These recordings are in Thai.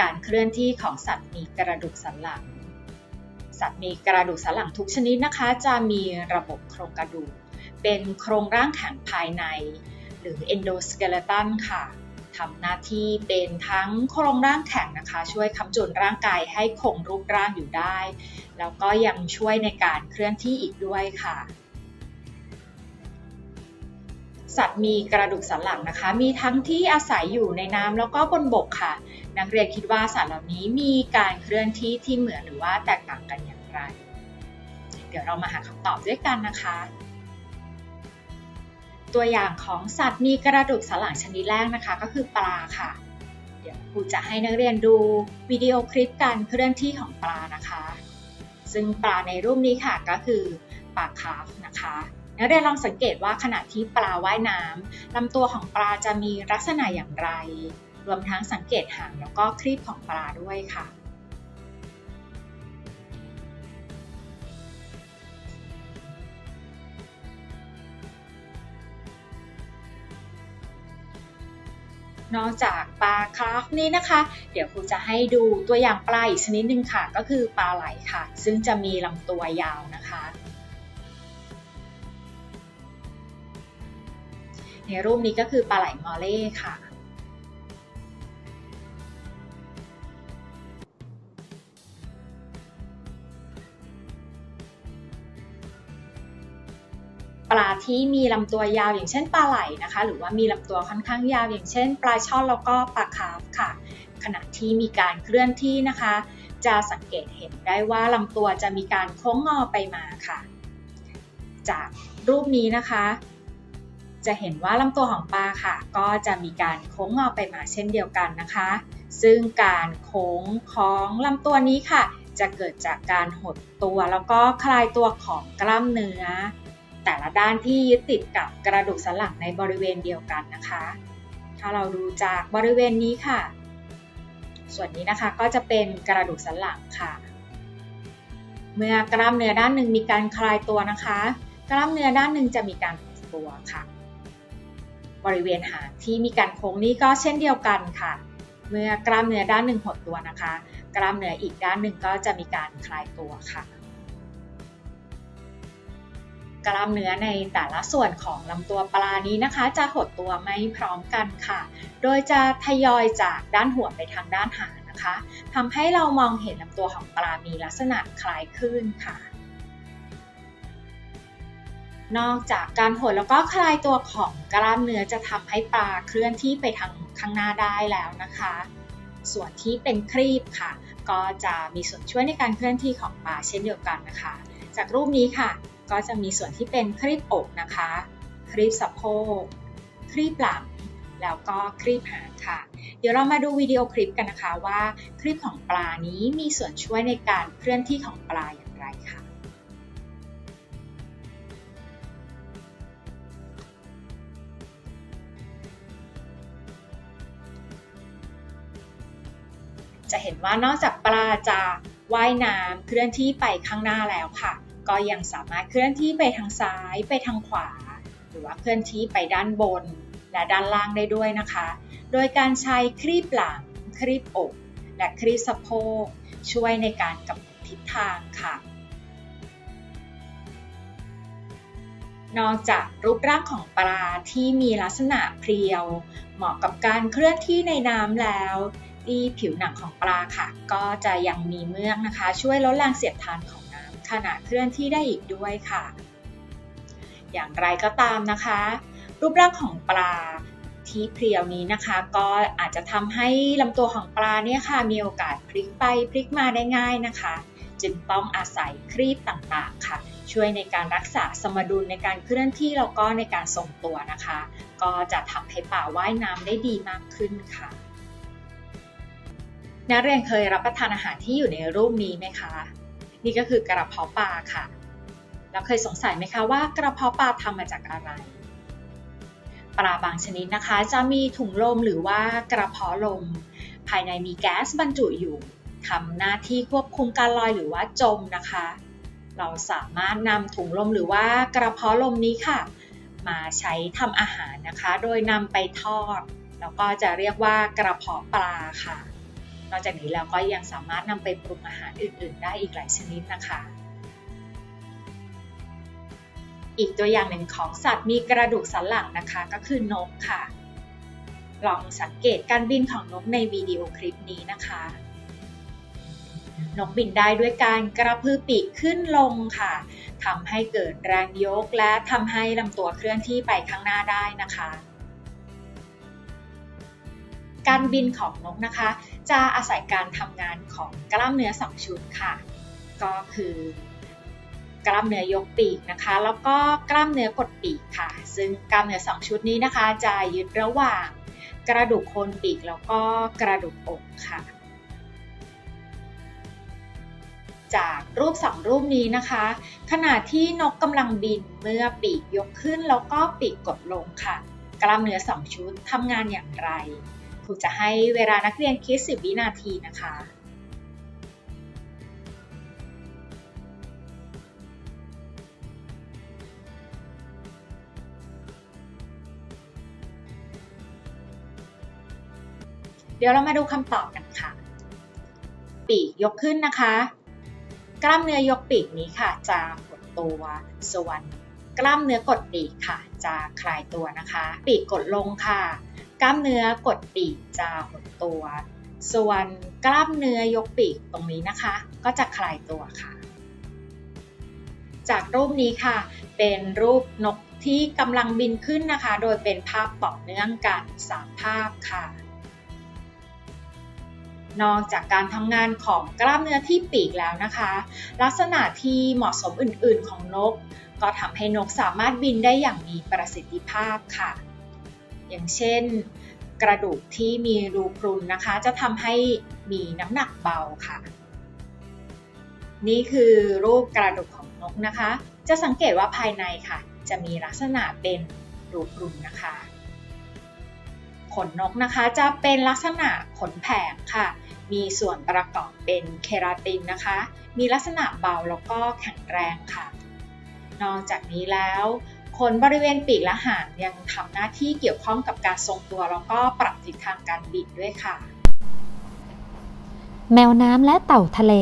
การเคลื่อนที่ของสัตว์มีกระดูกสันหลัง สัตว์มีกระดูกสันหลังทุกชนิดนะคะ จะมีระบบโครงกระดูก เป็นโครงร่างแข็งภายใน หรือ endoskeleton ค่ะทำหน้าที่เป็นทั้งโครงร่างแข็งนะคะ ช่วยค้ำจุนร่างกายให้คงรูปร่างอยู่ได้ แล้วก็ยังช่วยในการเคลื่อนที่อีกด้วยค่ะสัตว์มีกระดูกสันหลังนะคะ มีทั้งที่อาศัยอยู่ในน้ำแล้วก็บนบกค่ะ นักเรียนคิดว่าสัตว์เหล่านี้มีการเคลื่อนที่ที่เหมือนหรือว่าแตกต่างกันอย่างไร เดี๋ยวเรามาหาคำตอบด้วยกันนะคะ ตัวอย่างของสัตว์มีกระดูกสันหลังชนิดแรกนะคะ ก็คือปลาค่ะ เดี๋ยวครูจะให้นักเรียนดูวิดีโอคลิปการเคลื่อนที่ของปลานะคะ ซึ่งปลาในรูปนี้ค่ะก็คือปลาคาร์ฟนะคะนักเรียนลองสังเกตว่าขณะที่ปลาว่ายน้ำลำตัวของปลาจะมีลักษณะอย่างไร รวมทั้งสังเกตหางแล้วก็ครีบของปลาด้วยค่ะนอกจากปลาคราฟนี้นะคะ เดี๋ยวครูจะให้ดูตัวอย่างปลาอีกชนิดหนึ่งค่ะ ก็คือปลาไหลค่ะ ซึ่งจะมีลำตัวยาวนะคะ ในรูปนี้ก็คือปลาไหลมอเล่ค่ะ ลาที่มีลำตัวยาวอย่างเช่นปลาไหลนะคะ หรือว่ามีลำตัวค่อนข้างยาวอย่างเช่น ปลาช่อนแล้วก็ปลาคาร์ฟค่ะ ขณะที่มีการเคลื่อนที่นะคะ จะสังเกตเห็นได้ว่าลำตัวจะมีการโค้งงอไปมาค่ะ จากรูปนี้นะคะ จะเห็นว่าลำตัวของปลาค่ะ ก็จะมีการโค้งงอไปมาเช่นเดียวกันนะคะ ซึ่งการโค้งของลำตัวนี้ค่ะ จะเกิดจากการหดตัวแล้วก็คลายตัวของกล้ามเนื้อ แต่ละด้านที่ยึดติดกับกระดูกสันหลังในบริเวณเดียวกันนะคะ ถ้าเราดูจากบริเวณนี้ค่ะ ส่วนนี้นะคะก็จะเป็นกระดูกสันหลังค่ะ เมื่อกล้ามเนื้อด้านหนึ่งมีการคลายตัวนะคะ กล้ามเนื้อด้านหนึ่งจะมีการหดตัวค่ะ บริเวณหางที่มีการโค้งนี้ก็เช่นเดียวกันค่ะ เมื่อกล้ามเนื้อด้านหนึ่งหดตัวนะคะ กล้ามเนื้ออีกด้านหนึ่งก็จะมีการคลายตัวค่ะ กล้ามเนื้อในแต่ละส่วนของลำตัวปลานี้นะคะ จะหดตัวไม่พร้อมกันค่ะ โดยจะทยอยจากด้านหัวไปทางด้านหางนะคะทำให้เรามองเห็นลำตัวของปลามีลักษณะคล้ายคลื่นค่ะ นอกจากการหดแล้วก็คลายตัวของกล้ามเนื้อจะทำให้ปลาเคลื่อนที่ไปทางข้างหน้าได้แล้วนะคะ ส่วนที่เป็นครีบค่ะ ก็จะมีส่วนช่วยในการเคลื่อนที่ของปลาเช่นเดียวกันนะคะ จากรูปนี้ค่ะ ก็จะมีส่วนที่เป็นครีบอกนะคะ ครีบสะโพก ครีบหลัง แล้วก็ครีบหางค่ะ เดี๋ยวเรามาดูวิดีโอคลิปกันนะคะว่าครีบของปลานี้มีส่วนช่วยในการเคลื่อนที่ของปลาอย่างไรค่ะจะเห็นว่านอกจากปลาจะว่ายน้ำเคลื่อนที่ไปข้างหน้าแล้วค่ะ ก็ยังสามารถเคลื่อนที่ไปทางซ้ายไปทางขวา หรือว่าเคลื่อนที่ไปด้านบน และด้านล่างได้ด้วยนะคะ โดยการใช้ครีบหลัง ครีบอก และครีบสะโพกช่วยในการกำหนดทิศทางค่ะ นอกจากรูปร่างของปลาที่มีลักษณะเพรียว เหมาะกับการเคลื่อนที่ในน้ำแล้วที่ผิวหนังของปลาค่ะ ก็จะยังมีเมือกนะคะ ช่วยลดแรงเสียดทานของ ณะเคลื่อนที่ได้อีกด้วยค่ะ อย่างไรก็ตามนะคะ รูปร่างของปลาที่เพรียวนี้นะคะ ก็อาจจะทำให้ลำตัวของปลาเนี่ยค่ะ มีโอกาสพลิกไปพลิกมาได้ง่ายนะคะ จึงต้องอาศัยครีบต่างๆค่ะ ช่วยในการรักษาสมดุลในการเคลื่อนที่แล้วก็ในการทรงตัวนะคะ ก็จะทำให้ปลาว่ายน้ำได้ดีมากขึ้นค่ะ นักเรียนเคยรับประทานอาหารที่อยู่ในรูปนี้ไหมคะ นี่ก็คือกระเพาะปลาค่ะแล้วเคยสงสัยไหมคะว่ากระเพาะปลาทำมาจากอะไร ปลาบางชนิดนะคะ จะมีถุงลมหรือว่ากระเพาะลม ภายในมีแก๊สบรรจุอยู่ทำหน้าที่ควบคุมการลอยหรือว่าจมนะคะ เราสามารถนำถุงลมหรือว่ากระเพาะลมนี้ค่ะ มาใช้ทำอาหารนะคะ โดยนำไปทอด แล้วก็จะเรียกว่ากระเพาะปลาค่ะ นอกจากนี้แล้วก็ยังสามารถนำไปปรุงอาหารอื่น ๆ ได้อีกหลายชนิดนะคะ อีกตัวอย่างหนึ่งของสัตว์มีกระดูกสันหลังนะคะก็คือนกค่ะ ลองสังเกตการบินของนกในวิดีโอคลิปนี้นะคะ นกบินได้ด้วยการกระพือปีกขึ้นลงค่ะทำให้เกิดแรงยกและทำให้ลำตัวเคลื่อนที่ไปข้างหน้าได้นะคะ การบินของนกนะคะ จะอาศัยการทำงานของกล้ามเนื้อสองชุดค่ะ ก็คือกล้ามเนื้อยกปีกนะคะ แล้วก็กล้ามเนื้อกดปีกค่ะ ซึ่งกล้ามเนื้อสองชุดนี้นะคะ จะยึดระหว่างกระดูกโคนปีกแล้วก็กระดูกอกค่ะ จากรูปสองรูปนี้นะคะ ขณะที่นกกำลังบินเมื่อปีกยกขึ้นแล้วก็ปีกกดลงค่ะ กล้ามเนื้อสองชุดทำงานอย่างไร ครูจะให้เวลานักเรียนคิด 10 วินาทีนะคะเดี๋ยวเรามาดูคำตอบกันค่ะ ปีกยกขึ้นนะคะ กล้ามเนื้อยกปีกนี้ค่ะ จะหดตัวส่วน กล้ามเนื้อกดปีกค่ะ จะคลายตัวนะคะ ปีกกดลงค่ะ กล้ามเนื้อกดปีกจะหดตัว ส่วนกล้ามเนื้อยกปีกตรงนี้นะคะ ก็จะคลายตัวค่ะ จากรูปนี้ค่ะ เป็นรูปนกที่กำลังบินขึ้นนะคะ โดยเป็นภาพต่อเนื่องกันสามภาพค่ะ นอกจากการทำงานของกล้ามเนื้อที่ปีกแล้วนะคะ ลักษณะที่เหมาะสมอื่นๆของนก ก็ทำให้นกสามารถบินได้อย่างมีประสิทธิภาพค่ะ อย่างเช่น กระดูกที่มีรูพรุนนะคะ จะทำให้มีน้ำหนักเบาค่ะ นี่คือรูปกระดูกของนกนะคะ จะสังเกตว่าภายในค่ะ จะมีลักษณะเป็นรูพรุนนะคะขนนกนะคะจะเป็นลักษณะขนแผงค่ะ มีส่วนประกอบเป็นเคราตินนะคะ มีลักษณะเบาแล้วก็แข็งแรงค่ะ นอกจากนี้แล้ว ขนบริเวณปีกและหางยังทำหน้าที่เกี่ยวข้องกับการทรงตัว แล้วก็ปรับทิศทางการบินด้วยค่ะ แมวน้ำและเต่าทะเล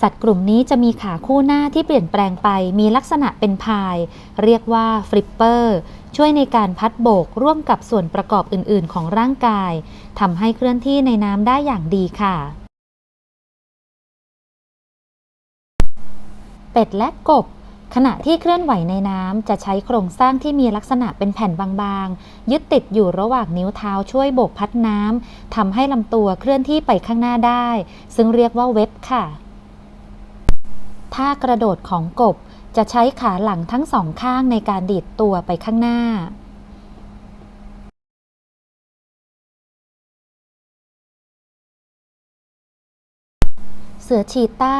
สัตว์กลุ่มนี้จะมีขาคู่หน้าที่เปลี่ยนแปลงไป มีลักษณะเป็นพาย เรียกว่าฟลิปเปอร์ช่วยในการพัดโบกร่วมกับส่วนประกอบอื่น ๆ ของร่างกายทำให้เคลื่อนที่ในน้ำได้อย่างดีค่ะ เป็ดและกบ ขณะที่เคลื่อนไหวในน้ำจะใช้โครงสร้างที่มีลักษณะเป็นแผ่นบางๆ ยึดติดอยู่ระหว่างนิ้วเท้าช่วยโบกพัดน้ำทำให้ลำตัวเคลื่อนที่ไปข้างหน้าได้ ซึ่งเรียกว่าเว็บค่ะท่ากระโดดของกบจะใช้ขาหลังทั้งสองข้างในการดีดตัวไปข้างหน้า เสือชีต้า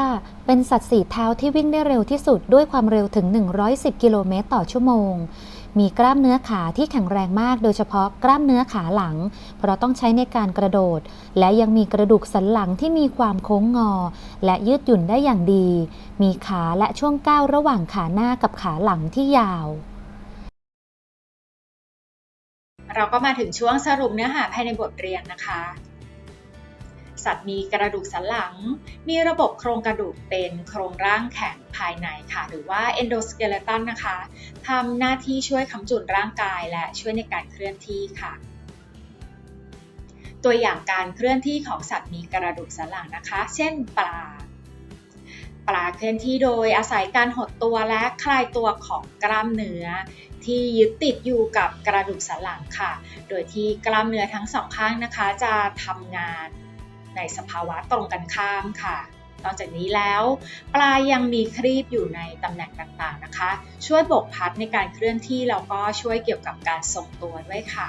เป็นสัตว์สีเท้าที่วิ่งได้เร็วที่สุดด้วยความเร็วถึง 110 กิโลเมตรต่อชั่วโมง มีกล้ามเนื้อขาที่แข็งแรงมากโดยเฉพาะกล้ามเนื้อขาหลัง เพราะต้องใช้ในการกระโดด และยังมีกระดูกสันหลังที่มีความโค้งงอ และยืดหยุ่นได้อย่างดี มีขาและช่วงก้าวระหว่างขาหน้ากับขาหลังที่ยาวเราก็มาถึงช่วงสรุปเนื้อหาภายในบทเรียนนะคะ สัตว์มีกระดูกสันหลัง มีระบบโครงกระดูกเป็นโครงร่างแข็งภายในค่ะ หรือว่า endoskeleton นะคะทำหน้าที่ช่วยค้ำจุนร่างกายและช่วยในการเคลื่อนที่ค่ะตัวอย่างการเคลื่อนที่ของสัตว์มีกระดูกสันหลังนะคะ เช่นปลา ปลาเคลื่อนที่โดยอาศัยการหดตัวและคลายตัวของกล้ามเนื้อ ที่ยึดติดอยู่กับกระดูกสันหลังค่ะ โดยที่กล้ามเนื้อทั้งสองข้างนะคะ จะทำงาน ในสภาวะตรงกันข้ามค่ะ นอกจากนี้แล้วปลายังมีครีบอยู่ในตำแหน่งต่างๆนะคะ ช่วยบกพัดในการเคลื่อนที่แล้วก็ช่วยเกี่ยวกับการทรงตัวด้วยค่ะ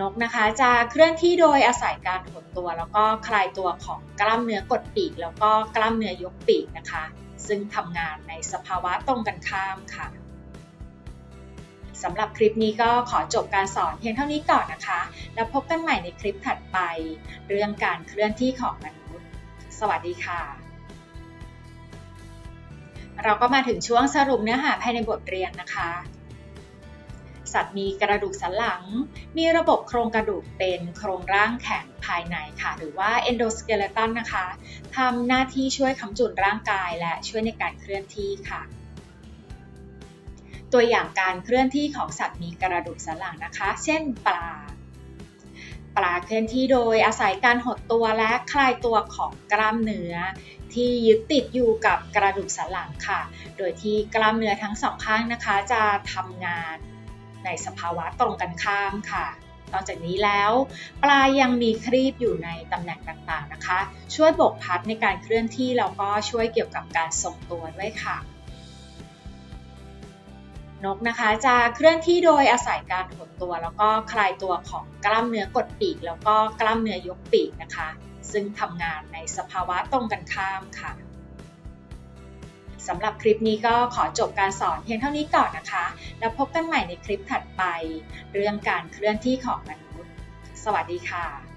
นกนะคะจะเคลื่อนที่โดยอาศัยการหดตัว แล้วก็คลายตัวของกล้ามเนื้อกดปีก แล้วก็กล้ามเนื้อยกปีกนะคะ ซึ่งทำงานในสภาวะตรงกันข้ามค่ะ สำหรับคลิปนี้ก็ขอจบการสอนเพียงเท่านี้ก่อนนะคะ แล้วพบกันใหม่ในคลิปถัดไป เรื่องการเคลื่อนที่ของมนุษย์ สวัสดีค่ะ เราก็มาถึงช่วงสรุปเนื้อหาภายในบทเรียนนะคะ สัตว์มีกระดูกสันหลัง มีระบบโครงกระดูกเป็นโครงร่างแข็งภายในค่ะ หรือว่า endoskeleton นะคะทำหน้าที่ช่วยค้ำจุนร่างกายและช่วยในการเคลื่อนที่ค่ะ ตัวอย่างการเคลื่อนที่ของสัตว์มีกระดูกสันหลังนะคะ เช่นปลา ปลาเคลื่อนที่โดยอาศัยการหดตัวและคลายตัวของกล้ามเนื้อ ที่ยึดติดอยู่กับกระดูกสันหลังค่ะ โดยที่กล้ามเนื้อทั้งสองข้างนะคะ จะทำงานในสภาวะตรงกันข้ามค่ะนอกจากนี้แล้วปลายังมีครีบอยู่ในตำแหน่งต่างๆนะคะ ช่วยบกพัดในการเคลื่อนที่แล้วก็ช่วยเกี่ยวกับการทรงตัวด้วยค่ะ นกนะคะ จะเคลื่อนที่โดยอาศัยการหดตัว แล้วก็คลายตัวของกล้ามเนื้อกดปีก แล้วก็กล้ามเนื้อยกปีกนะคะ ซึ่งทำงานในสภาวะตรงกันข้ามค่ะสำหรับคลิปนี้ก็ขอจบการสอนเพียงเท่านี้ก่อนนะคะ แล้วพบกันใหม่ในคลิปถัดไป เรื่องการเคลื่อนที่ของมนุษย์ สวัสดีค่ะ